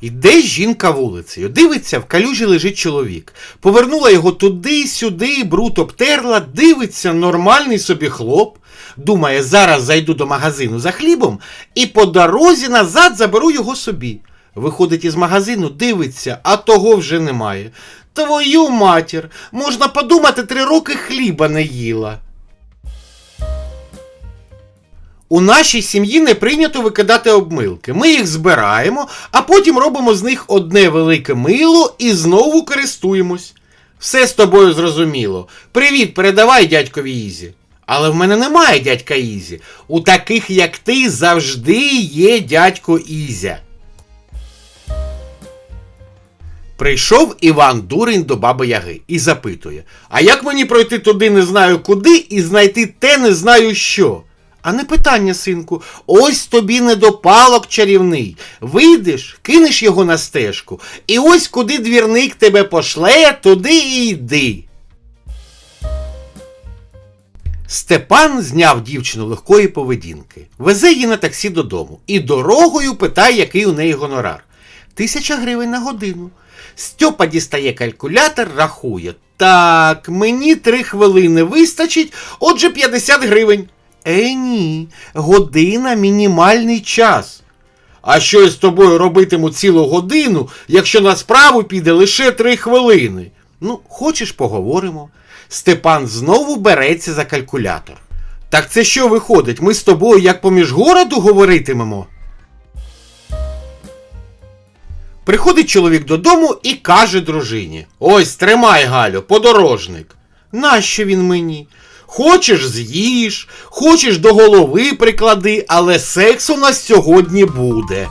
Іде жінка вулицею, дивиться, в калюжі лежить чоловік. Повернула його туди, сюди, бруд обтерла, дивиться, нормальний собі хлоп. Думає, зараз зайду до магазину за хлібом і по дорозі назад заберу його собі. Виходить із магазину, дивиться, а того вже немає. Твою матір, можна подумати, три роки хліба не їла. У нашій сім'ї не прийнято викидати обмилки. Ми їх збираємо, а потім робимо з них одне велике мило і знову користуємось. Все з тобою зрозуміло. Привіт, передавай дядькові Ізі. Але в мене немає дядька Ізі. У таких, як ти, завжди є дядько Ізя. Прийшов Іван Дурень до баби Яги і запитує: А як мені пройти туди не знаю куди і знайти те не знаю що? А не питання, синку, ось тобі недопалок чарівний. Вийдеш, кинеш його на стежку, і ось куди двірник тебе пошле, туди і йди. Степан зняв дівчину легкої поведінки, везе її на таксі додому і дорогою питає, який у неї гонорар. Тисяча гривень на годину. Стьопа дістає калькулятор, рахує. Так, мені три хвилини вистачить, отже 50 гривень. Е, ні, година мінімальний час. А що я з тобою робитиму цілу годину, якщо на справу піде лише три хвилини? Ну, хочеш, поговоримо. Степан знову береться за калькулятор. Так це що виходить? Ми з тобою як поміж городу говоритимемо? Приходить чоловік додому і каже дружині: Ось тримай, Галю, подорожник. Нащо він мені? Хочеш з'їж, хочеш до голови приклади, але секс у нас сьогодні буде.